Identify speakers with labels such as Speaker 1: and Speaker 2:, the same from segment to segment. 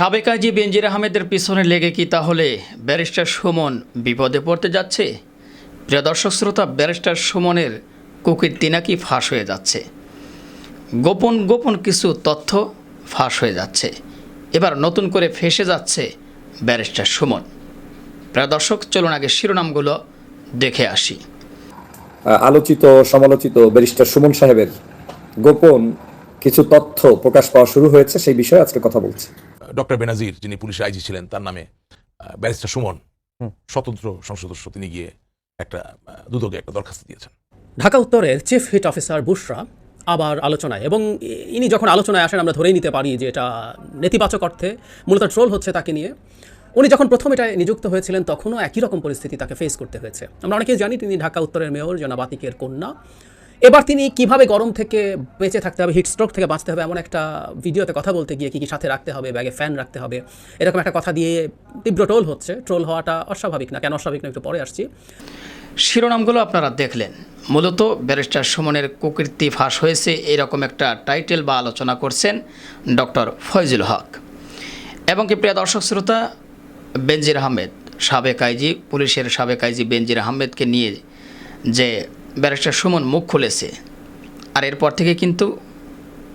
Speaker 1: সাবেক আইজি বেনজির আহমেদের পিছনে লেগে কি তাহলে ব্যারিস্টার সুমন বিপদে পড়তে যাচ্ছে? প্রিয় দর্শক শ্রোতা, ব্যারিস্টার সুমনের কুকীর্তি নাকি ফাঁস হয়ে যাচ্ছে। গোপন গোপন কিছু তথ্য ফাঁস হয়ে যাচ্ছে। এবার নতুন করে ফেসে যাচ্ছে ব্যারিস্টার সুমন। প্রিয় দর্শক, চলুন আগে শিরোনামগুলো দেখে আসি।
Speaker 2: আলোচিত সমালোচিত ব্যারিস্টার সুমন সাহেবের গোপন কিছু তথ্য প্রকাশ পাওয়া শুরু হয়েছে সেই বিষয়ে আজকে কথা বলছি।
Speaker 3: ডক্টর বেনাজির যিনি পুলিশের আইজি ছিলেন তার নামে ব্যারিস্টার সুমন স্বতন্ত্র সংসদ সদস্য তিনি গিয়ে একটা দুদকে একটা দরখাস্ত দিয়েছেন।
Speaker 4: ঢাকা উত্তরের চিফ হিট অফিসার বুশরা আবার আলোচনায় এবং ইনি যখন আলোচনায় আসেন আমরা ধরেই নিতে পারি যে এটা নেতিবাচক অর্থে মূলত ট্রোল হচ্ছে তাকে নিয়ে। উনি যখন প্রথম এটা নিযুক্ত হয়েছিলেন তখনও একই রকম পরিস্থিতি তাকে ফেস করতে হয়েছে। আমরা অনেকেই জানি তিনি ঢাকা উত্তরের মেয়র জনাব আতিকের কন্যা। এবার তিনি কীভাবে গরম থেকে বেঁচে থাকতে হবে হিটস্ট্রোক থেকে বাঁচতে হবে, এমন একটা ভিডিওতে কথা বলতে গিয়ে কি কি সাথে রাখতে হবে, ব্যাগে ফ্যান রাখতে হবে, এরকম একটা কথা দিয়ে তীব্র ট্রোল হচ্ছে। ট্রোল হওয়াটা অস্বাভাবিক না, কেন অস্বাভাবিক না, একটু পরে আসছি।
Speaker 1: শিরোনামগুলো আপনারা দেখলেন। মূলত ব্যারিস্টার সুমনের কুকীর্তি ফাঁস হয়েছে, এরকম একটা টাইটেল বা আলোচনা করছেন ডক্টর ফয়জুল হক। এবং কি প্রিয় দর্শক শ্রোতা, বেনজির আহমেদ, সাবেক আইজি, পুলিশের সাবেক আইজি বেনজির আহমেদকে নিয়ে যে ব্যারিস্টার সুমন মুখ খুলেছে। আর এরপর থেকে কিন্তু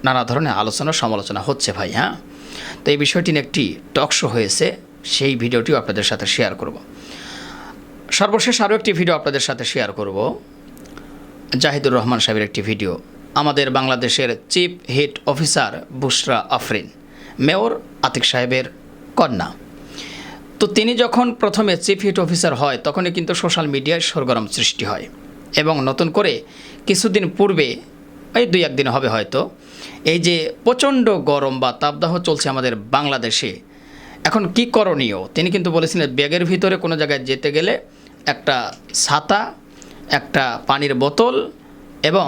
Speaker 1: নানা ধরনের আলোচনা সমালোচনা হচ্ছে ভাই হ্যাঁ? তো এই বিষয়টি নিয়ে একটি টক শো হয়েছে, সেই ভিডিওটিও আপনাদের সাথে শেয়ার করব। সর্বশেষ আরও একটি ভিডিও আপনাদের সাথে শেয়ার করব। জাহিদুর রহমান সাহেবের একটি ভিডিও, আমাদের বাংলাদেশের chief heat officer Bushra Afrin, mayor Atiq সাহেবের কন্যা। তো তিনি যখন প্রথমে চিফ হিট অফিসার হয়, তখনই কিন্তু সোশ্যাল মিডিয়ায় সরগরম সৃষ্টি হয়। এবং নতুন করে কিছুদিন পূর্বে, এই দুই একদিন হবে হয়তো, এই যে প্রচণ্ড গরম বা তাপদাহ চলছে আমাদের বাংলাদেশে, এখন কি করণীয়? তিনি কিন্তু বলেছিলেন, ব্যাগের ভিতরে কোনো জায়গায় যেতে গেলে একটা ছাতা, একটা পানির বোতল এবং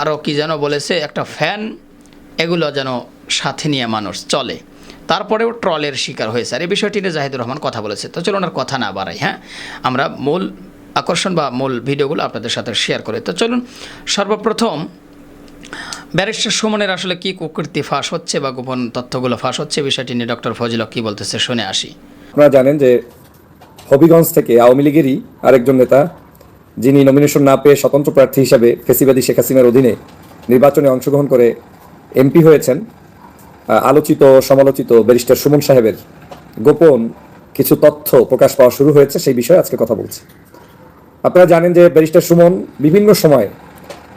Speaker 1: আরও কি যেন বলেছে, একটা ফ্যান, এগুলো যেন সাথে নিয়ে মানুষ চলে। তারপরেও ট্রলের শিকার হয়েছে। আর এই বিষয়টি নিয়ে জাহিদুর রহমান কথা বলেছে। তো চলুন আর কথা না বাড়াই হ্যাঁ? আমরা মূল আকর্ষণ বা মূল ভিডিওগুলো আপনাদের সাথে শেয়ার করে। তো চলুন, সর্বপ্রথম, ব্যারিস্টার সুমনের আসলে কি কুকৃতি ফাঁস হচ্ছে বা গোপন তথ্যগুলো ফাঁস হচ্ছে বিষয়টি নিয়ে ডক্টর ফজিল কী বলতেছে শুনে আসি।
Speaker 2: আপনারা জানেন যে হবিগঞ্জ থেকে আওয়ামী লীগেরই আরেকজন নেতা, যিনি নমিনেশন না পেয়ে স্বতন্ত্র প্রার্থী হিসাবে ফেসিবাদী শেখ হাসিনার অধীনে নির্বাচনে অংশগ্রহণ করে এমপি হয়েছেন আলোচিত, সমালোচিত ব্যারিস্টার সুমন সাহেবের গোপন কিছু তথ্য প্রকাশ পাওয়া শুরু হয়েছে, সেই বিষয়ে আজকে কথা বলছি। আপনারা জানেন যে ব্যারিস্টার সুমন বিভিন্ন সময়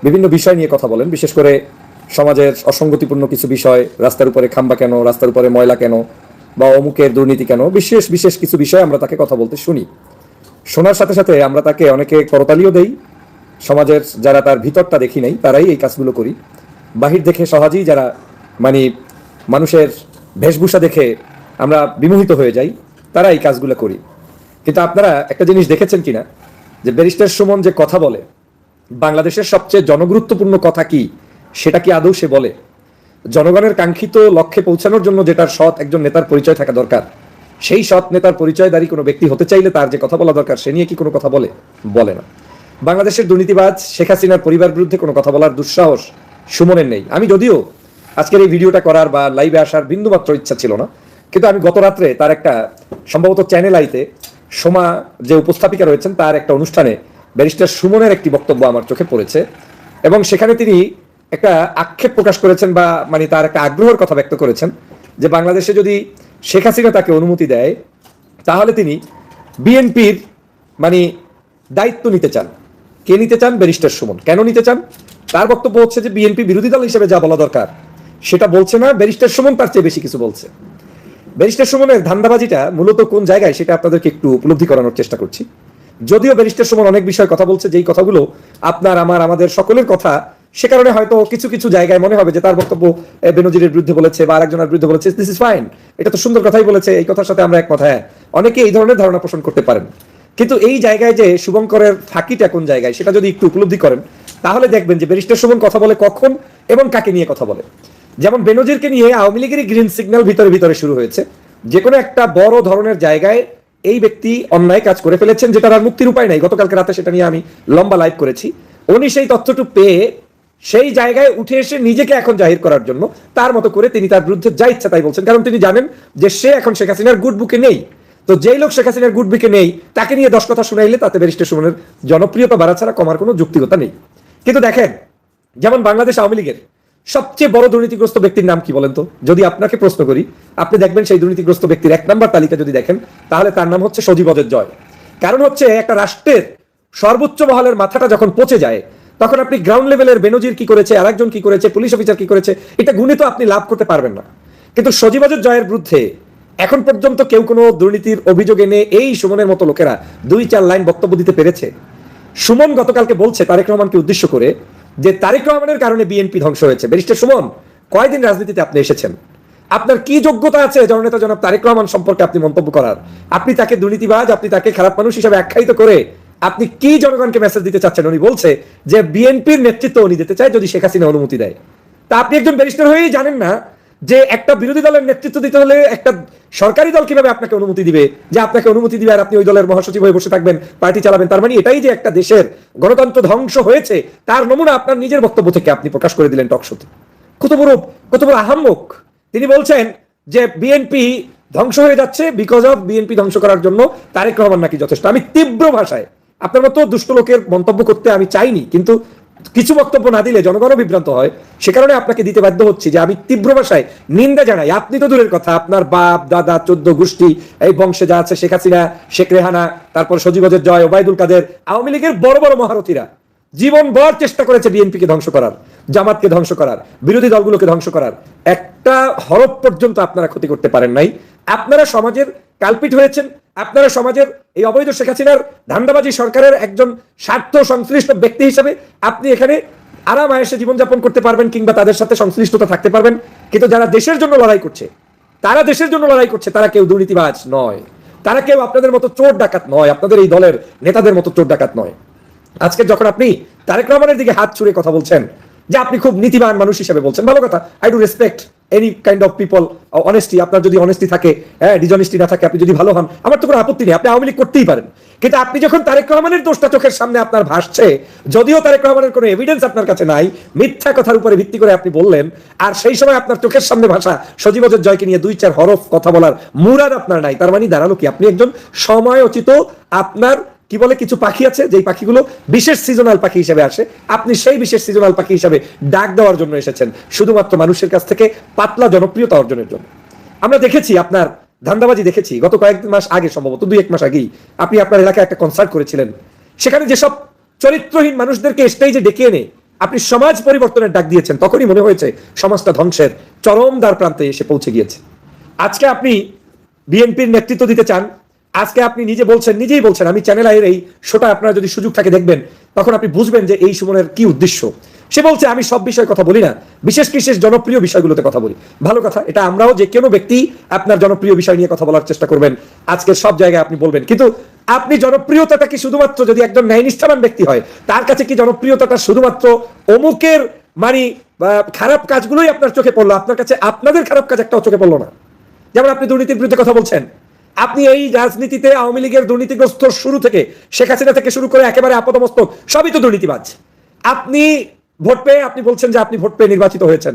Speaker 2: বিভিন্ন বিষয় নিয়ে কথা বলেন, বিশেষ করে সমাজের অসঙ্গতিপূর্ণ কিছু বিষয়, রাস্তার উপরে খাম্বা কেন, রাস্তার উপরে ময়লা কেন, বা অমুকের দুর্নীতি কেন, বিশেষ বিশেষ কিছু বিষয়ে আমরা তাকে কথা বলতে শুনি। শোনার সাথে সাথে আমরা তাকে অনেকে করতালিও দেই। সমাজের যারা তার ভিতরটা দেখি নাই, তারাই এই কাজগুলো করি। বাহির দেখে সহজেই যারা মানে মানুষের বেশভূষা দেখে আমরা বিমোহিত হয়ে যাই, তারা এই কাজগুলো করি। কিন্তু আপনারা একটা জিনিস দেখেছেন কিনা? যে ব্যারিস্টার সুমন যে কথা বলে, বাংলাদেশের সবচেয়ে জনগুরুত্বপূর্ণ কথা কি, সেটা কি আদৌ সে বলে? জনগণের কাঙ্ক্ষিত লক্ষ্যে পৌঁছানোর জন্য যেটার সৎ একজন নেতার পরিচয় থাকা দরকার, সেই সৎ নেতার পরিচয় পরিচয়দারী কোনো ব্যক্তি হতে চাইলে তার যে কথা বলা দরকার, সে নিয়ে কি কোনো কথা বলে? বলে না। বাংলাদেশের দুর্নীতিবাজ শেখ হাসিনার পরিবার বিরুদ্ধে কোনো কথা বলার দুঃসাহস সুমনের নেই। আমি যদিও আজকের এই ভিডিওটা করার বা লাইভে আসার বিন্দুমাত্র ইচ্ছা ছিল না, কিন্তু আমি গত রাত্রে তার একটা সম্ভবত চ্যানেল আইতে সোমা যে উপস্থাপিকা রয়েছেন, তার একটা অনুষ্ঠানে ব্যারিস্টার সুমনের একটি বক্তব্য আমার চোখে পড়েছে এবং সেখানে তিনি একটা আক্ষেপ প্রকাশ করেছেন বা মানে তার একটা আগ্রহের কথা ব্যক্ত করেছেন যে বাংলাদেশে যদি শেখ হাসিনা তাকে অনুমতি দেয়, তাহলে তিনি বিএনপির মানে দায়িত্ব নিতে চান। কে নিতে চান? ব্যারিস্টার সুমন। কেন নিতে চান? তার বক্তব্য হচ্ছে যে বিএনপি বিরোধী দল হিসেবে যা বলা দরকার, সেটা বলছে না। ব্যারিস্টার সুমন তার চেয়ে বেশি কিছু বলছে। ব্যারিস্টার সুমনের ধান্দাবাজিটা মূলত কোন জায়গায় সেটা আপনাদেরকে একটু উপলব্ধি করানোর চেষ্টা করছি। যদিও ব্যারিস্টার সুমন অনেক বিষয়ে কথা বলছে, যেই কথাগুলো আপনার, আমার, আমাদের সকলের কথা, সে কারণে হয়তো কিছু কিছু জায়গায় মনে হবে যে তার বক্তব্য বেনজিরের বিরুদ্ধে বলেছে বা আরেকজনের বিরুদ্ধে বলেছে দিস ইজ ফাইন এটা তো সুন্দর কথাই বলেছে, এই কথার সাথে আমরা একমত হ্যাঁ। অনেকে এই ধরনের ধারণা পোষণ করতে পারেন। কিন্তু এই জায়গায় যে শুভঙ্করের ফাঁকিটা কোন জায়গায়, সেটা যদি একটু উপলব্ধি করেন, তাহলে দেখবেন যে ব্যারিস্টার সুমন কথা বলে কখন এবং কাকে নিয়ে কথা বলে। যেমন বেনজিরকে নিয়ে আওয়ামী লীগেরই গ্রিন সিগন্যাল ভিতরে ভিতরে শুরু হয়েছে। যে কোনো একটা বড় ধরনের জায়গায় এই ব্যক্তি অন্যায় কাজ করে ফেলেছেন যেটা আর মুক্তির উপায় নাই। গতকালকে রাতে সেটা নিয়ে আমি লম্বা লাইভ করেছি। উনি সেই তথ্যটু পেয়ে সেই জায়গায় উঠে এসে নিজেকে এখন জাহির করার জন্য তার মতো করে তিনি তার বিরুদ্ধে যা ইচ্ছা তাই বলছেন। কারণ তিনি জানেন যে সে এখন শেখ হাসিনার গুড বুকে নেই। তো যেই লোক শেখ হাসিনার গুড বুকে নেই, তাকে নিয়ে দশ কথা শুনাইলে তাতে ব্যারিস্টার সুমনের জনপ্রিয়তা বাড়া ছাড়া কমার কোনো যুক্তিকতা নেই। কিন্তু দেখেন, যেমন বাংলাদেশ আওয়ামী লীগের সবচেয়ে বড় দুর্নীতিগ্রস্ত ব্যক্তির নাম কি বলেন তো? যদি আপনাকে প্রশ্ন করি, আপনি দেখবেন সেই দুর্নীতিগ্রস্ত ব্যক্তির এক নাম্বার তালিকা যদি দেখেন, তাহলে তার নাম হচ্ছে সজীব অজয় জয়। কারণ হচ্ছে একটা রাষ্ট্রের সর্বোচ্চ মহলের মাথাটা যখন পচে যায়, তখন আপনি গ্রাউন্ড লেভেলের বেনজির কি করেছে, আরেকজন কি করেছে পুলিশ অফিসার কি করেছে, এটা গুণে তো আপনি লাভ করতে পারবেন না। কিন্তু সজীব অজয় জয়ের বিরুদ্ধে এখন পর্যন্ত কেউ কোনো দুর্নীতির অভিযোগ এনে এই সুমনের মতো লোকেরা দুই চার লাইন বক্তব্য দিতে পেরেছে। সুমন গতকালকে বলছে, তারেক রহমানকে উদ্দেশ্য করে যে তারেক রহমানের কারণে বিএনপি ধ্বংস হয়েছে। ব্যারিস্টার সুমন কয়দিন রাজনীতিতে আপনি এসেছেন? আপনার কি যোগ্যতা আছে জননেতা জনাব তারেক রহমান সম্পর্কে আপনি মন্তব্য করার? আপনি তাকে দুর্নীতিবাজ, আপনি তাকে খারাপ মানুষ হিসাবে আখ্যায়িত করে আপনি কি জনগণকে মেসেজ দিতে চাচ্ছেন? উনি বলছে যে বিএনপির নেতৃত্ব উনি দিতে চায় যদি শেখ হাসিনা অনুমতি দেয়। তা আপনি একজন ব্যারিস্টার হয়েই জানেন না যে একটা বিরোধী দলের নেতৃত্ব দিতে হলে একটা সরকারি দল কীভাবে আপনাকে অনুমতি দিবে? যে আপনাকে অনুমতি দিবে আর আপনি ওই দলের মহাসচিব হয়ে বসে থাকবেন, পার্টি চালাবেন, তার মানে এটাই যে একটা দেশের গণতন্ত্র ধ্বংস হয়েছে, তার নমুনা আপনার নিজের বক্তব্য থেকে আপনি প্রকাশ করে দিলেন টকশোতে কত বড় কত বড় আহাম্মক। তিনি বলছেন যে বিএনপি ধ্বংস হয়ে যাচ্ছে বিকজ অফ বিএনপি ধ্বংস করার জন্য তারেক রহমান নাকি যথেষ্ট। আমি তীব্র ভাষায়, আপনার মতো দুষ্ট লোকের মন্তব্য করতে আমি চাইনি, কিন্তু কিছু বক্তব্য না দিলে জনগণও বিভ্রান্ত হয়। সে কারণে আপনাকে দিতে বাধ্য হচ্ছি যে আমি তীব্র ভাষায় নিন্দা জানাই। আপনি তো দূরের কথা, আপনার বাপ, দাদা, চোদ্দ গোষ্ঠী, এই বংশে যা আছে, শেখ হাসিনা, শেখ রেহানা, তারপর সজীবজের জয়, ওবায়দুল কাদের, আওয়ামী লীগের বড় বড় মহারথীরা। জীবন ভর চেষ্টা করেছে বিএনপিকে ধ্বংস করার, জামাতকে ধ্বংস করার, বিরোধী দলগুলোকে ধ্বংস করার। একটা হরফ পর্যন্ত আপনারা ক্ষতি করতে পারেন নাই। আপনারা সমাজের কালপিট হয়েছেন, আপনারা সমাজের এই অবৈধ শেখ হাসিনার ধান্দাবাজি সরকারের একজন স্বার্থ সংশ্লিষ্ট ব্যক্তি হিসেবে আপনি এখানে আরাম আয়েসে জীবনযাপন করতে পারবেন কিংবা তাদের সাথে সংশ্লিষ্টতা থাকতে পারবেন। কিন্তু যারা দেশের জন্য লড়াই করছে, তারা দেশের জন্য লড়াই করছে, তারা কেউ দুর্নীতিবাজ নয়। তারা কেউ আপনাদের মতো চোর ডাকাত নয়, আপনাদের এই দলের নেতাদের মতো চোর ডাকাত নয়। আজকে যখন আপনি তারেক রহমানের দিকে হাত ছুড়ে কথা বলছেন, যে আপনি খুব নীতিবান মানুষ হিসেবে বলছেন, ভালো কথা I do respect any kind of people honesty আপনার যদি অনেস্টি থাকে হ্যাঁ ডিজনেস্টি না থাকে, আপনি যদি ভালো হন, আমার তো কোনো আপত্তি নেই, আপনি আওয়ামী লীগ করতেই পারেন। কিন্তু আপনি যখন তারেক রহমানের দোষটা চোখের সামনে আপনার ভাসছে, যদিও তারেক রহমানের কোনো এভিডেন্স আপনার কাছে নাই, মিথ্যা কথার উপরে ভিত্তি করে আপনি বললেন, আর সেই সময় আপনার চোখের সামনে ভাষা সজীবজের জয়কে নিয়ে দুই চার হরফ কথা বলার মুরাদ আপনার নাই, তার মানে দাঁড়াল কি? আপনি একজন সময়োচিত, আপনার কি বলে, কিছু পাখি আছে যেই পাখিগুলো বিশেষ সিজনাল পাখি হিসেবে আসে? আপনি সেই বিশেষ সিজনাল পাখি হিসেবে ডাক দেওয়ার জন্য এসেছেন, শুধুমাত্র মানুষের কাছ থেকে পাতলা জনপ্রিয়তা অর্জনের জন্য। আমরা দেখেছি, আপনার ধান্দাবাজি দেখেছি, গত কয়েক মাস আগে সম্ভবত, দুই এক মাস আগেই। আপনি আপনার এলাকায় একটা কনসার্ট করেছিলেন। সেখানে যেসব চরিত্রহীন মানুষদেরকে স্টেজে ডেকে এনে আপনি সমাজ পরিবর্তনের ডাক দিয়েছেন, তখনই মনে হয়েছে সমাজটা ধ্বংসের চরম দ্বার প্রান্তে এসে পৌঁছে গিয়েছে। আজকে আপনি বিএনপির নেতৃত্ব দিতে চান আজকে আপনি নিজে বলছেন, নিজেই বলছেন, আমি চ্যানেল আইয়ের এই শোটা আপনার যদি সুযোগ থাকে দেখবেন, তখন আপনি বুঝবেন যে এই সুমনের কি উদ্দেশ্য। সে বলছে, আমি সব বিষয়ে কথা বলি না, বিশেষ বিশেষ জনপ্রিয় বিষয়গুলোতে কথা বলি। ভালো কথা, এটা আমরাও যে কোনো ব্যক্তি আপনার জনপ্রিয় বিষয় নিয়ে কথা বলার চেষ্টা করবেন। আজকে সব জায়গায় আপনি বলবেন, কিন্তু আপনি জনপ্রিয়তাটা কি শুধুমাত্র যদি একজন ন্যায়নিষ্ঠাবান ব্যক্তি হয়, তার কাছে কি জনপ্রিয়তাটা শুধুমাত্র অমুকের মানে খারাপ কাজগুলোই আপনার চোখে পড়ল? আপনার কাছে আপনাদের খারাপ কাজ একটাও চোখে পড়ল না। যেমন আপনি দুর্নীতির বিরুদ্ধে কথা বলছেন আপনি এই রাজনীতিতে আওয়ামী লীগের দুর্নীতিগ্রস্ত শুরু থেকে, শেখ হাসিনা থেকে শুরু করে একেবারে আপাতমস্তক সবই তো দুর্নীতিবাজ। আপনি ভোট পেয়ে আপনি বলছেন যে আপনি ভোট পেয়ে নির্বাচিত হয়েছেন।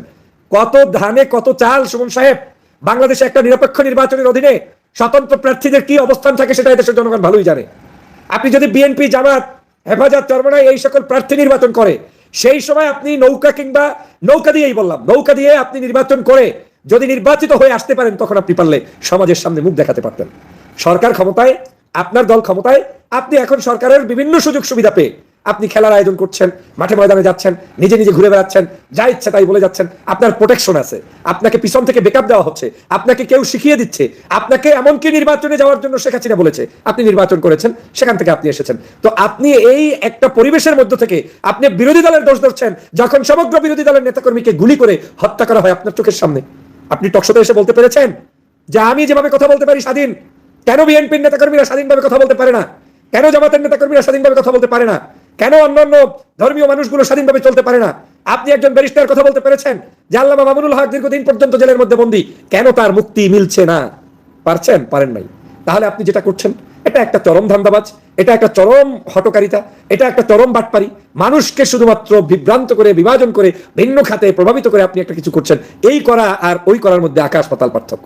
Speaker 2: কত ধানে কত চাল, সুমন সাহেব? বাংলাদেশে একটা নিরপেক্ষ নির্বাচনের অধীনে স্বতন্ত্র প্রার্থীদের কি অবস্থান থাকে সেটা দেশের জনগণ ভালোই জানে। আপনি যদি বিএনপি জামাত হেফাজত চরমনায় এই সকল প্রার্থী নির্বাচন করে, সেই সময় আপনি নৌকা কিংবা নৌকা দিয়েই বললাম, নৌকা দিয়ে আপনি নির্বাচন করে যদি নির্বাচিত হয়ে আসতে পারেন, তখন আপনি পারলে সমাজের সামনে মুখ দেখাতে পারতেন। সরকার ক্ষমতায়, আপনার দল ক্ষমতায়, আপনি এখন সরকারের বিভিন্ন সুযোগ সুবিধা পেয়ে আপনি খেলার আয়োজন করছেন, মাঠে ময়দানে যাচ্ছেন, নিজে নিজে ঘুরে বেড়াচ্ছেন, যা ইচ্ছা তাই বলে যাচ্ছেন, আপনার প্রোটেকশন আছে, আপনাকে পিছন থেকে বেকআপ দেওয়া হচ্ছে, আপনাকে কেউ শিখিয়ে দিচ্ছে, আপনাকে এমনকি নির্বাচনে যাওয়ার জন্য শেখ হাসিনা বলেছে, আপনি নির্বাচন করেছেন, সেখান থেকে আপনি এসেছেন। তো আপনি এই একটা পরিবেশের মধ্য থেকে আপনি বিরোধী দলের দোষ ধরছেন, যখন সমগ্র বিরোধী দলের নেতাকর্মীকে গুলি করে হত্যা করা হয় আপনার চোখের সামনে। আপনি টকশোতে এসে বলতে পেরেছেন? যে আমি যেভাবে কথা বলতে পারি স্বাধীন, কেন বিএনপির নেতাকর্মীরা স্বাধীনভাবে কথা বলতে পারে না? কেন জামাতের নেতাকর্মীরা স্বাধীনভাবে কথা বলতে পারে না? কেন অন্যান্য ধর্মীয় মানুষগুলো স্বাধীনভাবে চলতে পারে না? আপনি একজন ব্যারিস্টার কথা বলতে পেরেছেন? যে আল্লাহ মামুনুল হক দীর্ঘদিন পর্যন্ত জেলের মধ্যে বন্দী, কেন তার মুক্তি মিলছে না? পারছেন? পারেন নাই। তাহলে আপনি যেটা করছেন এটা একটা চরম ধান্দাবাজ, এটা একটা চরম হটকারিতা, এটা একটা চরম বাটপারি। মানুষকে শুধুমাত্র বিভ্রান্ত করে, বিভাজন করে, ভিন্ন খাতে প্রভাবিত করে আপনি একটা কিছু করছেন। এই করা আর ওই করার মধ্যে আকাশ পাতাল পার্থক্য।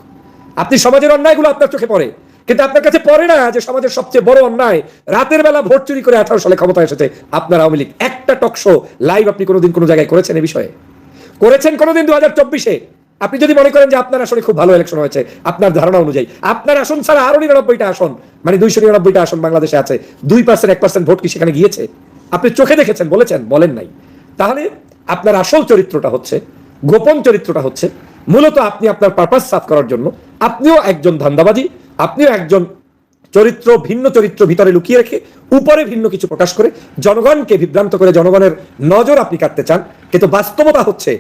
Speaker 2: আপনি সমাজের অন্যায়গুলো আপনার চোখে পড়ে, কিন্তু আপনার কাছে পড়ে না যে সমাজের সবচেয়ে বড় অন্যায়, রাতের বেলা ভোট চুরি করে আঠারো সালে ক্ষমতা এসেছে আপনার আওয়ামী লীগ। একটা টকশো লাইভ আপনি কোনোদিন কোনো জায়গায় করেছেন এ বিষয়ে? করেছেন কোনোদিন দু হাজার চব্বিশে? আপনি যদি মনে করেন যে আপনার আসলে খুব ভালো ইলেকশন হয়েছে, আপনার ধারণা অনুযায়ী, আপনার আসন ছাড়া আরও নিরানব্বইটা আসন মানে দুইশো নিরানব্বইটা আসন বাংলাদেশে আছে, দুই পার্সেন্ট এক পার্সেন্ট ভোট কি সেখানে গিয়েছে? আপনি চোখে দেখেছেন, বলেছেন, বলেন নাই। তাহলে আপনার আসল চরিত্রটা হচ্ছে, গোপন চরিত্রটা হচ্ছে, মূলত আপনি আপনার পারপাস সাফ করার জন্য, আপনিও একজন ধান্দাবাজি, আপনিও একজন চরিত্র, ভিন্ন চরিত্র ভিতরে লুকিয়ে রেখে, উপরে ভিন্ন কিছু প্রকাশ করে, জনগণকে বিভ্রান্ত করে জনগণের নজর আপনি কাটতে চান, কিন্তু বাস্তবতা হচ্ছে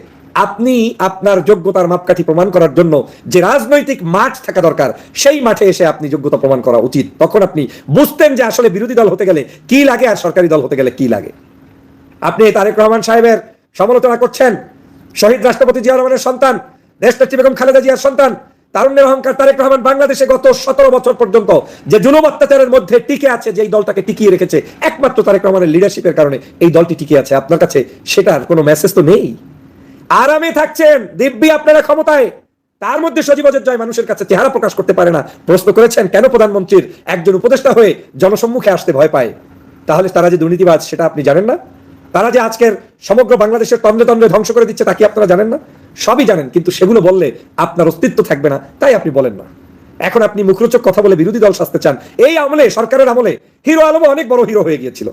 Speaker 2: আপনি আপনার যোগ্যতার মাপকাঠি প্রমাণ করার জন্য যে রাজনৈতিক মাঠ থাকা দরকার, সেই মাঠে এসে আপনি যোগ্যতা প্রমাণ করা উচিত। তখন আপনি বুঝতেন যে আসলে বিরোধী দল হতে গেলে কি লাগে আর সরকারি দল হতে গেলে কি লাগে। আপনি তারেক রহমান সাহেবের সমালোচনা করছেন, শহীদ রাষ্ট্রপতি জিয়া রহমানের সন্তান, দেশনেত্রী বেগম খালেদা জিয়ার সন্তান, তারুণ্যের অহংকার তারেক রহমান বাংলাদেশে গত সতেরো বছর পর্যন্ত যে জুলুম অত্যাচারের মধ্যে টিকে আছে যে এই দলটাকে টিকিয়ে রেখেছে, একমাত্র তারেক রহমানের লিডারশিপের কারণে এই দলটি টিকে আছে। আপনার কাছে সেটার কোনো মেসেজ তো নেই? আরামে থাকছেন দিব্যি আপনারা ক্ষমতায়। তার মধ্যে সজীবজের জয় মানুষের কাছে চেহারা প্রকাশ করতে পারে না। প্রশ্ন করেছেন, কেন প্রধানমন্ত্রীর একজন উপদেষ্টা হয়ে জনসম্মুখে আসতে ভয় পায়? তাহলে তারা যে দুর্নীতিবাজ, সেটা আপনি জানেন না? তারা যে আজকের সমগ্র বাংলাদেশের তন্দ্রে তন্দ্রে ধ্বংস করে দিচ্ছে, তা কি আপনারা জানেন না? সবই জানেন, কিন্তু সেগুলো বললে আপনার অস্তিত্ব থাকবে না, তাই আপনি বলেন না। এখন আপনি মুখরোচক কথা বলে বিরোধী দল সাজতে চান। এই আমলে, সরকারের আমলে, হিরো আলম অনেক বড় হিরো হয়ে গিয়েছিল।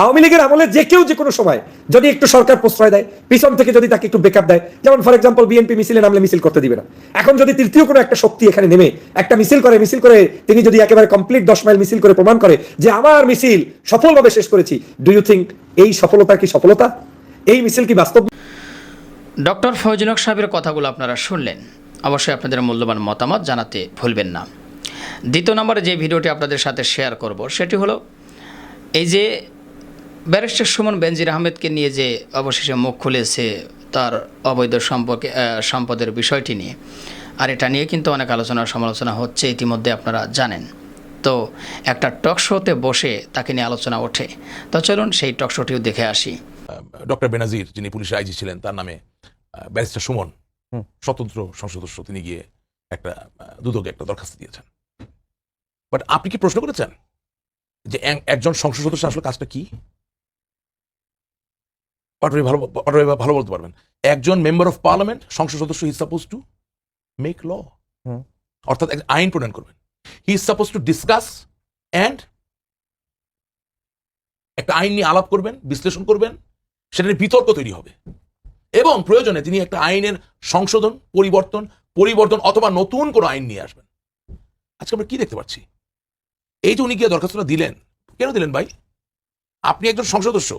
Speaker 2: আওয়ামী লীগের আমলে যে কেউ যে কোনো সময় যদি একটু সরকার প্রশ্রয় দেয়, পিছন থেকে যদি তাকে একটু বেকআপ দেয়, যেমন ফর এক্সাম্পল বিএনপি মিছিলে নামলে মিছিল করতে দিবে না। এখন যদি তৃতীয় কোনো একটা শক্তি এখানে নেমে, একটা মিছিল করে মিছিল করে তিনি যদি একেবারে কমপ্লিট দশ মাইল মিছিল করে প্রমাণ করে যে আমার মিছিল সফলভাবে শেষ করেছি ডু ইউ থিঙ্ক এই সফলতা কি সফলতা? এই মিছিল কি বাস্তব?
Speaker 1: ডক্টর ফয়জুল হক সাহেবের কথাগুলো আপনারা শুনলেন। অবশ্যই আপনাদের মূল্যবান মতামত জানাতে ভুলবেন না। দ্বিতীয় নম্বরে যে ভিডিওটি আপনাদের সাথে শেয়ার করব, সেটি হলো এই যে ব্যারিস্টার সুমন বেনজির আহমেদকে নিয়ে যে অবশেষে মুখ খুলেছে তার অবৈধ সম্পর্কে সম্পদের বিষয়টি নিয়ে। আর এটা নিয়ে কিন্তু অনেক আলোচনা সমালোচনা হচ্ছে ইতিমধ্যে আপনারা জানেন। তো একটা টক শোতে বসে তাকে নিয়ে আলোচনা ওঠে। তো চলুন সেই টক শোটিও দেখে আসি।
Speaker 3: ডক্টর বেনাজির যিনি পুলিশের আইজি ছিলেন তার নামে ব্যারিস্টার সুমন স্বতন্ত্র সংসদ সদস্য তিনি গিয়ে একটা দুদকে একটা দরখাস্ত দিয়েছেন। বাট আপনি কি প্রশ্ন করেছেন যে এক- একজন সংসদ সদস্য আসলে কাজটা কি? পাটোয়ারি ভালো পাটোয়ারি ভালো বলতে পারবেন। একজন মেম্বার অফ পার্লামেন্ট সংসদ সদস্য he suppose to make law অর্থাৎ আইন প্রণয়ন করবেন। He is suppose to discuss and একটা আইন নিয়ে আলাপ করবেন বিশ্লেষণ করবেন সেটা নিয়ে বিতর্ক তৈরি হবে। এবং প্রয়োজনে তিনি একটা আইনের সংশোধন পরিবর্তন পরিবর্তন অথবা নতুন কোনো আইন নিয়ে আসবেন। আজকে আমরা কি দেখতে পাচ্ছি? এই যে উনি গিয়ে দরখাস্তটা দিলেন কেন দিলেন ভাই? আপনি একজন সংসদ সদস্য।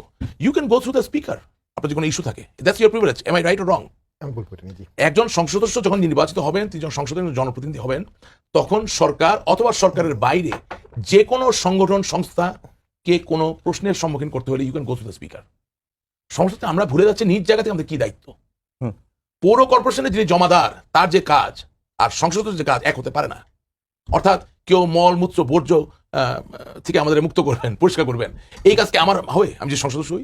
Speaker 3: You can go through the speaker আপনার যে কোনো ইস্যু থাকে that's your privilege am I right wrong একজন সংসদ সদস্য যখন নির্বাচিত হবেন তিনি যখন সংসদের জনপ্রতিনিধি হবেন তখন সরকার অথবা সরকারের বাইরে যে কোনো সংগঠন সংস্থাকে কোনো প্রশ্নের সম্মুখীন করতে হলে you can go to the speaker সমস্যা আমরা ভুলে যাচ্ছি নিজ জায়গা থেকে আমাদের কি দায়িত্ব?
Speaker 5: হুম।
Speaker 3: পৌর কর্পোরেশনের যিনি জমাদার তার যে কাজ আর সংসদ যে কাজ এক হতে পারে না। অর্থাৎ কেউ মল মূত্র বর্জ্য আহ, থেকে আমাদের মুক্ত করবেন পরিষ্কার করবেন। এই কাজকে আমার হবে আমি যে সংসদ হই?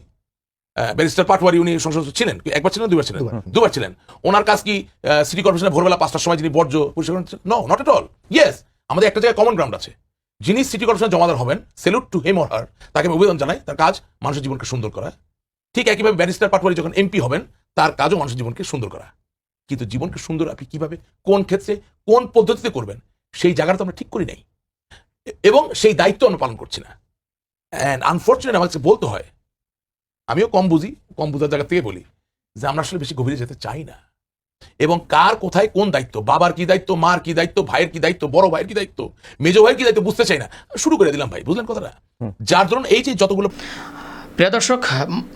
Speaker 3: ব্যারিস্টার পাটওয়ারি উনি সংসদ ছিলেন একবার ছিলেন দুবার ছিলেন?
Speaker 5: দুবার।
Speaker 3: ছিলেন। ওনার কাজ কি সিটি কর্পোরেশনের ভোরবেলা পাঁচটার সময় যিনি বর্জ্য পরিষ্কার no not at all yes আমাদের একটা জায়গায় কমন গ্রাউন্ড আছে। যিনি সিটি কর্পোরেশনের জমাদার হবেন salute to him or her তাকে আমি অভিযান জানাই তার কাজ মানুষের জীবনকে সুন্দর করা। ঠিক একইভাবে ব্যারিস্টার পাটওয়ারি যখন এমপি হবেন তার কাজও মানুষের জীবনকে সুন্দর করা। কিন্তু জীবনকে সুন্দর আপনি কীভাবে কোন ক্ষেত্রে কোন পদ্ধতিতে করবেন সেই জায়গাটা তো আমরা ঠিক করি নাই। এবং সেই দায়িত্ব আমরা পালন করছি না। অ্যান্ড আনফর্চুনেট আমাকে বলতে হয় আমিও কম বুঝি কম বুঝার জায়গা থেকে বলি যে আমরা আসলে বেশি গভীরে যেতে চাই না। এবং কার কোথায় কোন দায়িত্ব বাবার কি দায়িত্ব মার কি দায়িত্ব ভাইয়ের কি দায়িত্ব বড় ভাইয়ের কি দায়িত্ব মেজো ভাইয়ের কি দায়িত্ব বুঝতে চাই না। শুরু করে দিলাম ভাই বুঝলেন কথাটা? যার ধরুন এই যে যতগুলো
Speaker 1: প্রিয় দর্শক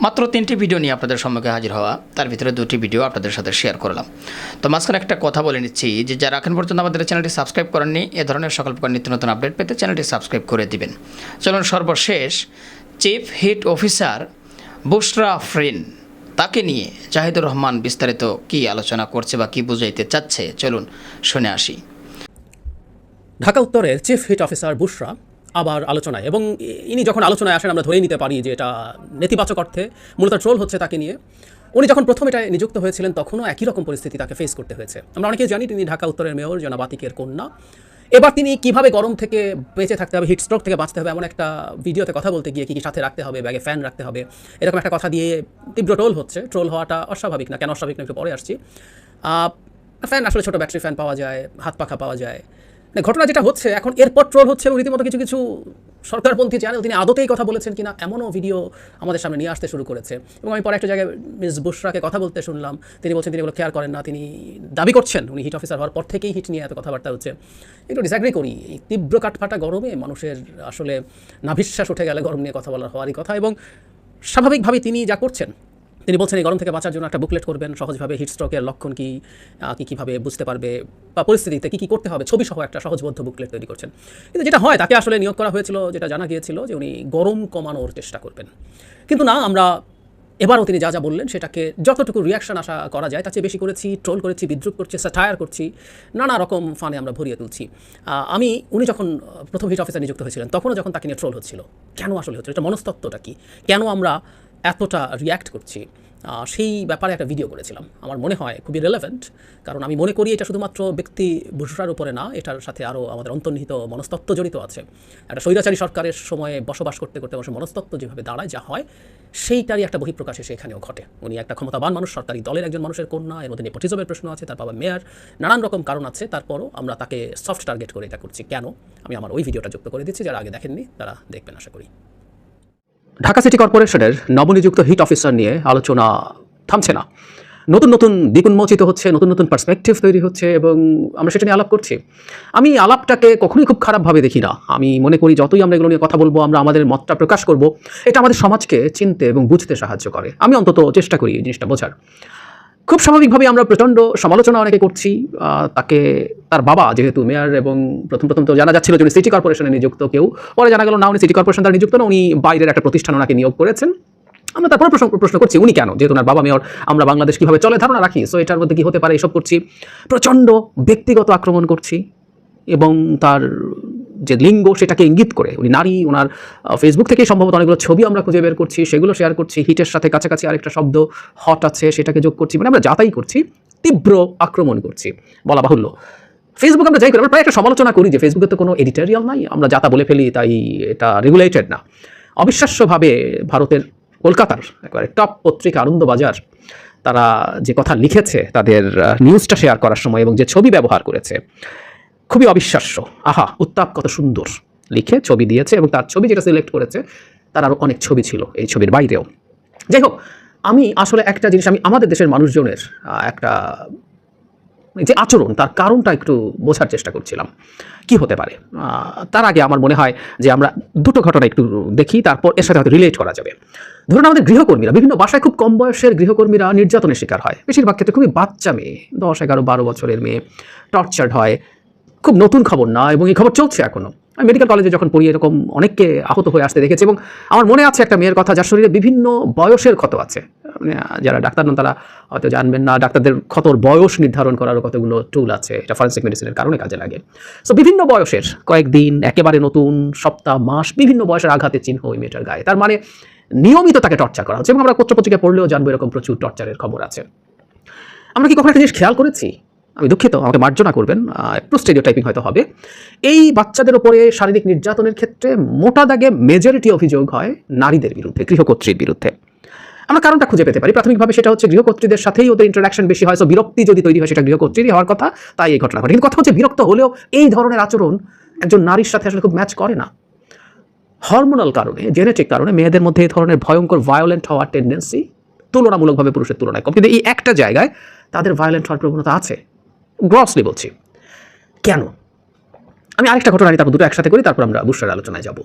Speaker 1: মাত্র তিনটি ভিডিও নিয়ে আপনাদের সম্মুখে হাজির হওয়া তার ভিতরে দুটি ভিডিও আপনাদের সাথে শেয়ার করলাম। তো মাঝখানে একটা কথা বলে নিচ্ছি যে যারা এখন পর্যন্ত আমাদের চ্যানেলটি সাবস্ক্রাইব করেননি এ ধরনের সকল প্রকার নিত্য নতুন আপডেট পেতে চ্যানেলটি সাবস্ক্রাইব করে দিবেন। চলুন সর্বশেষ chief heat officer Bushra Afrin তাকে নিয়ে জাহিদুর রহমান বিস্তারিত কি আলোচনা করছে বা কি বুঝাইতে চাচ্ছে? চলুন শুনে আসি।
Speaker 4: ঢাকা উত্তরের চিফ হিট অফিসার বুশরা আবার আলোচনায় এবং ইনি যখন আলোচনায় আসেন, আমরা ধরেই নিতে পারি যে এটা নেতিবাচক অর্থে মূলত ট্রোল হচ্ছে তাকে নিয়ে। উনি যখন প্রথম এটা নিযুক্ত হয়েছিলেন, তখনও একই রকম পরিস্থিতি তাকে ফেস করতে হয়েছে। আমরা অনেকেই জানি তিনি ঢাকা উত্তরের মেয়র জনাব আতিকের কন্যা। এবার তিনি কীভাবে গরম থেকে বেঁচে থাকতে হবে হিটস্ট্রোক থেকে বাঁচতে হবে, এমন একটা ভিডিওতে কথা বলতে গিয়ে কী কী সাথে রাখতে হবে, ব্যাগে ফ্যান রাখতে হবে, এরকম একটা কথা দিয়ে তীব্র ট্রোল হচ্ছে। ট্রোল হওয়াটা অস্বাভাবিক না, কেন অস্বাভাবিক না একটু পরে আসছি। ফ্যান আসলে ছোটো ব্যাটারি ফ্যান পাওয়া যায়, হাত পাখা পাওয়া যায়। মানে ঘটনা যেটা হচ্ছে, এখন এরপর ট্রোল হচ্ছে এবং রীতিমতো কিছু কিছু সরকারপন্থী চ্যানেল তিনি আদতেই কথা বলেছেন কিনা এমনও ভিডিও আমাদের সামনে নিয়ে আসতে শুরু করেছে। এবং আমি পরে একটা জায়গায় মিস বুশরাকে কথা বলতে শুনলাম। তিনি বলছেন, তিনি এগুলো কেয়ার করেন না, তিনি দাবি করছেন। উনি হিট অফিসার হওয়ার পর থেকেই হিট নিয়ে এত কথাবার্তা হচ্ছে। একটু ডিসঅ্যাগ্রি করি, এই তীব্র কাঠফাটা গরমে মানুষের আসলে নাভিশ্বাস উঠে গেলে গরম নিয়ে কথা বলার হওয়ারই কথা এবং স্বাভাবিকভাবে তিনি যা করছেন তিনি বলছেন, এই গরম থেকে বাঁচার জন্য একটা বুকলেট করবেন, সহজভাবে হিটস্ট্রোকের লক্ষণ কি কি কীভাবে বুঝতে পারবে বা পরিস্থিতিতে কী কী করতে হবে ছবি সহ একটা সহজবদ্ধ বুকলেট তৈরি করছেন। কিন্তু যেটা হয়, তাকে আসলে নিয়োগ করা হয়েছিল, যেটা জানা গিয়েছিল যে উনি গরম কমানোর চেষ্টা করবেন। কিন্তু না, আমরা এবারও তিনি যা যা বললেন, সেটাকে যতটুকু রিয়াকশন আশা করা যায়, তার চেয়ে বেশি করেছি ট্রোল করেছি, বিদ্রুপ করছি স্যাটায়ার করছি, নানা রকম ফানে আমরা ভরিয়ে তুলছি। আমি, উনি যখন প্রথম হিট অফিসার নিযুক্ত হয়েছিলেন, তখনও যখন তাকে নিয়ে ট্রোল হচ্ছিল, কেন আসলে হচ্ছিল, এটা মনস্তত্ত্বটা কি? কেন আমরা এতটা রিয়্যাক্ট করছি। সেই ব্যাপারে একটা ভিডিও করেছিলাম। আমার মনে হয় খুবই রেলেভেন্ট কারণ আমি মনে করি এটা শুধুমাত্র ব্যক্তি বুসরার উপরে না, এটার সাথে আরও আমাদের অন্তর্নিহিত মনস্তত্ত্ব জড়িত আছে। একটা স্বৈরাচারী সরকারের সময়ে বসবাস করতে করতে মানুষের মনস্তত্ত্ব যেভাবে দাঁড়ায়, যা হয়, সেইটারই একটা বহিঃপ্রকাশ এসে এখানেও ঘটে। উনি একটা ক্ষমতাবান মানুষ, সরকারি দলের একজন মানুষের কন্যা, এর মধ্যে নেপোটিজমের প্রশ্ন আছে, তার বাবা মেয়র নানান রকম কারণ আছে, তারপরও আমরা তাকে সফট টার্গেট করে এটা করছি। কেন? আমি আমার ওই ভিডিওটা যুক্ত করে দিচ্ছি, যারা আগে দেখেননি, তারা দেখবেন, আশা করি। ঢাকা সিটি কর্পোরেশনের নবনিযুক্ত হিট অফিসার নিয়ে আলোচনা থামছে না। নতুন নতুন দিক উন্মোচিত হচ্ছে, নতুন নতুন পার্সপেক্টিভ তৈরি হচ্ছে এবং আমরা সেটা নিয়ে আলাপ করছি। আমি আলাপটাকে কখনোই খুব খারাপভাবে দেখি না। আমি মনে করি যতই আমরা এগুলো নিয়ে কথা বলব, আমরা আমাদের মতটা প্রকাশ করব, এটা আমাদের সমাজকে চিনতে এবং বুঝতে সাহায্য করে। আমি অন্তত চেষ্টা করি এই জিনিসটা বোঝার। খুব স্বাভাবিকভাবে আমরা প্রচণ্ড সমালোচনা অনেকে করছি তাকে তার বাবা যেহেতু মেয়র এবং প্রথম প্রথম তো জানা যাচ্ছিল যে উনি সিটি কর্পোরেশনে নিযুক্ত কেউ। পরে জানা গেল, না, উনি সিটি কর্পোরেশন দ্বারা নিযুক্ত না, উনি বাইরের একটা প্রতিষ্ঠান ওনাকে নিয়োগ করেছেন। আমরা তারপরে প্রশ্ন প্রশ্ন করছি, উনি কেন? যেহেতু ওনার বাবা মেয়র, আমরা বাংলাদেশ কীভাবে চলে ধারণা রাখি? সো এটার মধ্যে কী হতে পারে, এসব করছি। প্রচণ্ড ব্যক্তিগত আক্রমণ করছি এবং তার যে লিঙ্গ সেটাকে ইঙ্গিত করে, উনি নারী, ওনার ফেসবুক থেকে সম্ভবত অনেকগুলো ছবি আমরা খুঁজে বের করছি, সেগুলো শেয়ার করছি, হিটের সাথে কাছাকাছি আরেকটা শব্দ হট আছে, সেটাকে যোগ করছি মানে আমরা যাতাই করছি, তীব্র আক্রমণ করছি, বলা বাহুল্য। ফেসবুক আমরা যাই করি, আমরা প্রায় একটা সমালোচনা করি যে ফেসবুকে তো কোনো এডিটোরিয়াল নাই, আমরা যাতা বলে ফেলি তাই এটা রেগুলেটেড না। অবিশ্বাস্যভাবে ভারতের কলকাতার একেবারে টপ পত্রিকা আনন্দবাজার, তারা যে কথা লিখেছে, তাদের নিউজটা শেয়ার করার সময় এবং যে ছবি ব্যবহার করেছে, খুবই অবিশ্বাস্য। আহা, উত্তাপ কত সুন্দর। লিখে ছবি দিয়েছে এবং তার ছবি যেটা সিলেক্ট করেছে, তার আরও অনেক ছবি ছিল এই ছবির বাইরেও। যাই হোক, আমি আসলে একটা জিনিস, আমি আমাদের দেশের মানুষজনের একটা যে আচরণ, তার কারণটা একটু বোঝার চেষ্টা করছিলাম। কি হতে পারে? তার আগে আমার মনে হয় যে আমরা দুটো ঘটনা একটু দেখি, তারপর এর সাথে হয়তো রিলেট করা যাবে। ধরুন আমাদের গৃহকর্মীরা, বিভিন্ন বাসায় খুব কম বয়সের গৃহকর্মীরা নির্যাতনের শিকার হয়। বেশিরভাগ ক্ষেত্রে খুবই বাচ্চা মেয়ে, দশ, এগারো, বারো বছরের মেয়ে টর্চার্ড হয়। খুব নতুন খবর না, এবং এই খবর চলছে এখনও। আমি মেডিকেল কলেজে যখন পড়ি, এরকম অনেককে আহত হয়ে আসতে দেখেছি এবং আমার মনে আছে একটা মেয়ের কথা যার শরীরে বিভিন্ন বয়সের ক্ষত আছে। মানে যারা ডাক্তার নন তারা হয়তো জানবেন না, ডাক্তারদের ক্ষতর বয়স নির্ধারণ করারও কতগুলো টুল আছে, এটা ফরেন্সিক মেডিসিনের কারণে কাজে লাগে। সো বিভিন্ন বয়সের, কয়েকদিন, একেবারে নতুন, সপ্তাহ, মাস, বিভিন্ন বয়সের আঘাতের চিহ্ন ওই মেয়েটার গায়ে। তার মানে নিয়মিত তাকে টর্চার করা হচ্ছে এবং আমরা পত্রপত্রিকায় পড়লেও জানব এরকম প্রচুর টর্চারের খবর আছে। আমরা কি কখনো একটা জিনিস খেয়াল করেছি? আমি দুঃখিত, আমাকে মার্জনা করবেন। একটু স্টেডিও টাইপিং হয়তো হবে। এই বাচ্চাদের ওপরে শারীরিক নির্যাতনের ক্ষেত্রে মোটা দাগে মেজরিটি অভিযোগ হয় নারীদের বিরুদ্ধে, গৃহকর্ত্রীর বিরুদ্ধে। আমরা কারণটা খুঁজে পেতে পারি। প্রাথমিকভাবে সেটা হচ্ছে গৃহকর্ত্রীদের সাথেই ওদের ইন্টারাকশন বেশি হয়। সো বিরক্তি যদি তৈরি হয়, সেটা গৃহকর্ত্রীরই হওয়ার কথা, তাই এই ঘটনা ঘটে। কিন্তু কথা হচ্ছে বিরক্ত হলেও এই ধরনের আচরণ একজন নারীর সাথে আসলে খুব ম্যাচ করে না। হরমোনাল কারণে জেনেটিক কারণে মেয়েদের মধ্যে এই ধরনের ভয়ঙ্কর ভায়োলেন্ট হওয়ার টেন্ডেন্সি তুলনামূলকভাবে পুরুষের তুলনায় কম। কিন্তু এই একটা জায়গায় তাদের ভায়োলেন্ট হওয়ার প্রবণতা আছে। গ্রসলি বলছি। কেন? আমি আরেকটা ঘটনা নিয়ে তারপর দুটো একসাথে করি, তারপর আমরা বুসার আলোচনায় যাব।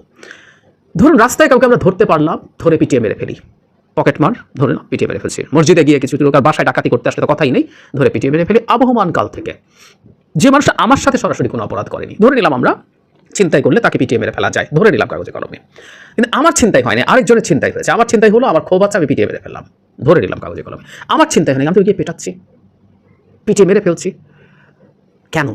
Speaker 4: ধরুন, রাস্তায় কাউকে আমরা ধরতে পারলাম, ধরে পিটিয়ে মেরে ফেলি। পকেট মার, ধরে না, পিটিয়ে মেরে ফেলছি। মসজিদে গিয়ে কিছু লোক আর বাসায় ডাকাতি করতে আসলে তো কথাই নেই, ধরে পিটিয়ে মেরে ফেলি। আবহমান কাল থেকে। যে মানুষ আমার সাথে সরাসরি কোনো অপরাধ করেনি। ধরে নিলাম আমরা চিন্তাই করলে তাকে পিটিয়ে মেরে ফেলা যায়। ধরে নিলাম কাগজে কলমে। কিন্তু আমার চিন্তাই হয়নি, আরেকজনের চিন্তাই হয়েছে। আমার চিন্তাই হলো, আমার ক্ষোভ আছে, আমি পিটিয়ে মেরে ফেললাম। ধরে নিলাম কাগজে কলমে। আমার চিন্তাই হয়নি, আমি তো গিয়ে পেটাচ্ছি। পিটিয়ে মেরে ফেলছি। কেন?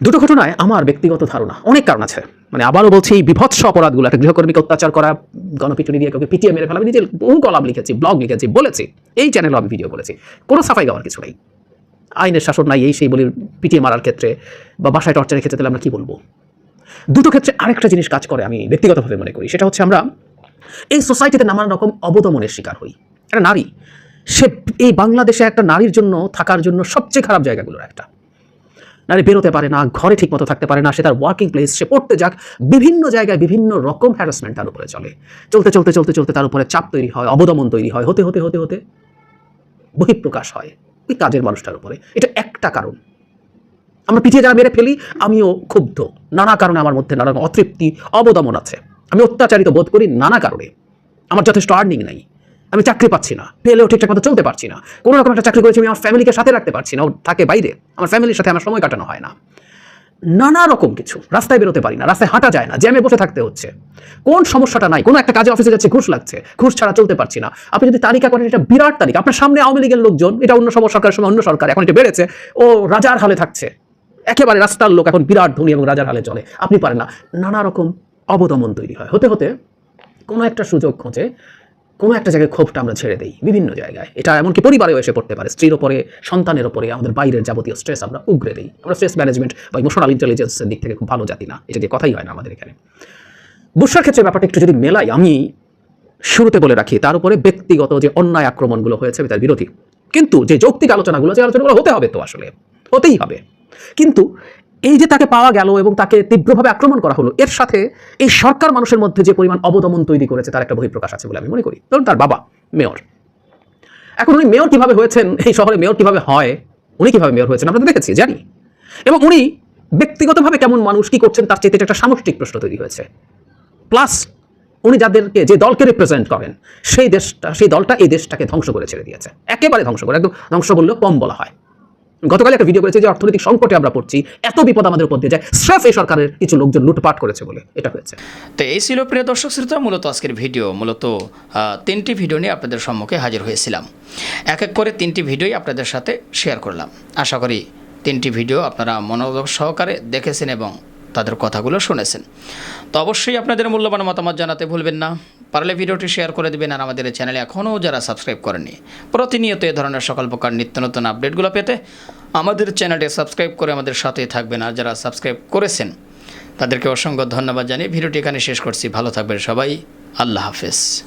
Speaker 4: দুটো ঘটনায় আমার ব্যক্তিগত ধারণা, অনেক কারণ আছে। মানে আবারও বলছি, এই বিভৎস অপরাধগুলো একটা গৃহকর্মীকে অত্যাচার করা, গণপিটুনি দিয়ে কাউকে পিটিয়ে মেরে ফেলা, আমি নিজে বহু কলাম লিখেছি, ব্লগ লিখেছি, বলেছি। এই চ্যানেলে আমি ভিডিও করেছি। কোনো সাফাই গাওয়ার কিছু নেই। আইনের শাসন নাই, এই সেই বলে পিটিয়ে মারার ক্ষেত্রে বা বাসায় টর্চারের ক্ষেত্রে তাহলে আমরা কী বলব? দুটো ক্ষেত্রে আরেকটা জিনিস কাজ করে, আমি ব্যক্তিগতভাবে মনে করি। সেটা হচ্ছে আমরা এই সোসাইটিতে নানান রকম অবদমনের শিকার হই। একটা নারী সে এই বাংলাদেশে একটা নারীর জন্য থাকার জন্য সবচেয়ে খারাপ জায়গাগুলোর একটা। নারী বেরোতে পারে না, ঘরে ঠিকমতো থাকতে পারে না, সে তার ওয়ার্কিং প্লেস সে পড়তে যাক, বিভিন্ন জায়গায় বিভিন্ন রকম হ্যারাসমেন্ট তার উপরে চলে। চলতে চলতে চলতে চলতে তার উপরে চাপ তৈরি হয়, অবদমন তৈরি হয়, হতে হতে হতে হতে বহিঃপ্রকাশ হয় ওই কাজের মানুষটার উপরে। এটা একটা কারণ। আমরা পিছিয়ে যারা মেরে ফেলি, আমিও ক্ষুব্ধ। নানা কারণে আমার মধ্যে নানা অতৃপ্তি, অবদমন আছে। আমি অত্যাচারিত বোধ করি নানা কারণে। আমার যথেষ্ট আর্নিং নাই। আমি চাকরি পাচ্ছি না। পেলেও ঠিকঠাক মতো চলতে পারছি না। কোনো রকম একটা চাকরি করেছি, আমি আমার ফ্যামিলিকে সাথে রাখতে পারছি না। ও থাকে বাইরে। আমার ফ্যামিলির সাথে আমার সময় কাটানো হয় না। নানা রকম কিছু। রাস্তায় বেরোতে পারি না। রাস্তায় হাঁটা যায় না। জ্যামে বসে থাকতে হচ্ছে। কোন সমস্যাটা নাই? কোনো একটা কাজে অফিসে যাচ্ছে, ঘুষ লাগছে। ঘুষ ছাড়া চলতে পারছি না। আপনি যদি তালিকা করেন, এটা বিরাট তালিকা। আপনার সামনে আওয়ামী লীগের লোকজন, এটা অন্য সব সরকারের সময় অন্য সরকার, এখন এটা বেড়েছে। ও রাজার হালে থাকছে। একেবারে রাস্তার লোক এখন বিরাট ধনী এবং রাজার হালে চলে। আপনি পারেন না। নানা রকম অবদমন তৈরি হয়। হতে হতে কোনো একটা সুযোগ খোঁজে। কোনো একটা জায়গায় ক্ষোভটা আমরা ছেড়ে দিই, বিভিন্ন জায়গায়। এটা এমনকি পরিবারেও এসে পড়তে পারে। স্ত্রীর ওপরে, সন্তানের ওপরে, আমাদের বাইরের যাবতীয় স্ট্রেস আমরা উগরে দিই। আমরা স্ট্রেস ম্যানেজমেন্ট বা ইমোশনাল ইন্টেলিজেন্সের দিক থেকে খুব ভালো জাতি না। এটা দিয়ে কথাই হয় না আমাদের এখানে। বুসার ক্ষেত্রে ব্যাপারটা একটু যদি মেলাই, আমি শুরুতে বলে রাখি, তার উপরে ব্যক্তিগত যে অন্যায় আক্রমণগুলো হয়েছে তার বিরোধী। কিন্তু যে যৌক্তিক আলোচনাগুলো, যে আলোচনাগুলো হতে হবে তো আসলে, হতেই হবে। কিন্তু এই যে তাকে পাওয়া গেল এবং তাকে তীব্রভাবে আক্রমণ করা হলো, এর সাথে এই সরকার মানুষের মধ্যে যে পরিমাণ অবদমন তৈরি করেছে, তার একটা বহিঃপ্রকাশ আছে বলে আমি মনে করি। ধরুন তার বাবা, মেয়র। এখন উনি মেয়র কীভাবে হয়েছেন, এই শহরে মেয়র কীভাবে হয়, উনি কীভাবে মেয়র হয়েছেন আমরা তো দেখেছি, জানি। এবং উনি ব্যক্তিগতভাবে কেমন মানুষ, কি করছেন, তার চেয়ে একটা সামষ্টিক প্রশ্ন তৈরি হয়েছে। প্লাস উনি যাদেরকে, যে দলকে রিপ্রেজেন্ট করেন, সেই দেশটা, সেই দলটা এই দেশটাকে ধ্বংস করে ছেড়ে দিয়েছে। একেবারে ধ্বংস করে, একদম ধ্বংস বললেও কম বলা হয়। গতকাল একটা ভিডিও করেছে যে অর্থনৈতিক সংকটে আমরা পড়ছি, এত বিপদ আমাদের উপর দিয়ে যায়। স্রেফ এই সরকারের কিছু লোকজন লুটপাট করেছে বলে এটা হয়েছে।
Speaker 1: তো এই ছিল প্রিয় দর্শক শ্রোতা, মূলত আজকের ভিডিও মূলত তিনটি ভিডিও নিয়ে আপনাদের সম্মুখে হাজির হয়েছিলাম। এক এক করে তিনটি ভিডিওই আপনাদের সাথে শেয়ার করলাম। আশা করি তিনটি ভিডিও আপনারা মনোযোগ সহকারে দেখেছেন এবং তাদের কথাগুলো শুনেছেন। তো অবশ্যই আপনাদের মূল্যবান মতামত জানাতে ভুলবেন না। পারলে ভিডিওটি শেয়ার করে দেবেন আর আমাদের চ্যানেলে এখনও যারা সাবস্ক্রাইব করেনি প্রতিনিয়ত এ ধরনের সকল প্রকার নিত্য নতুন আপডেটগুলো পেতে আমাদের চ্যানেলটি সাবস্ক্রাইব করে আমাদের সাথে থাকবেন। আর যারা সাবস্ক্রাইব করেছেন, তাদেরকে অসংখ্য ধন্যবাদ জানিয়ে ভিডিওটি এখানে শেষ করছি। ভালো থাকবেন সবাই। আল্লাহ হাফেজ।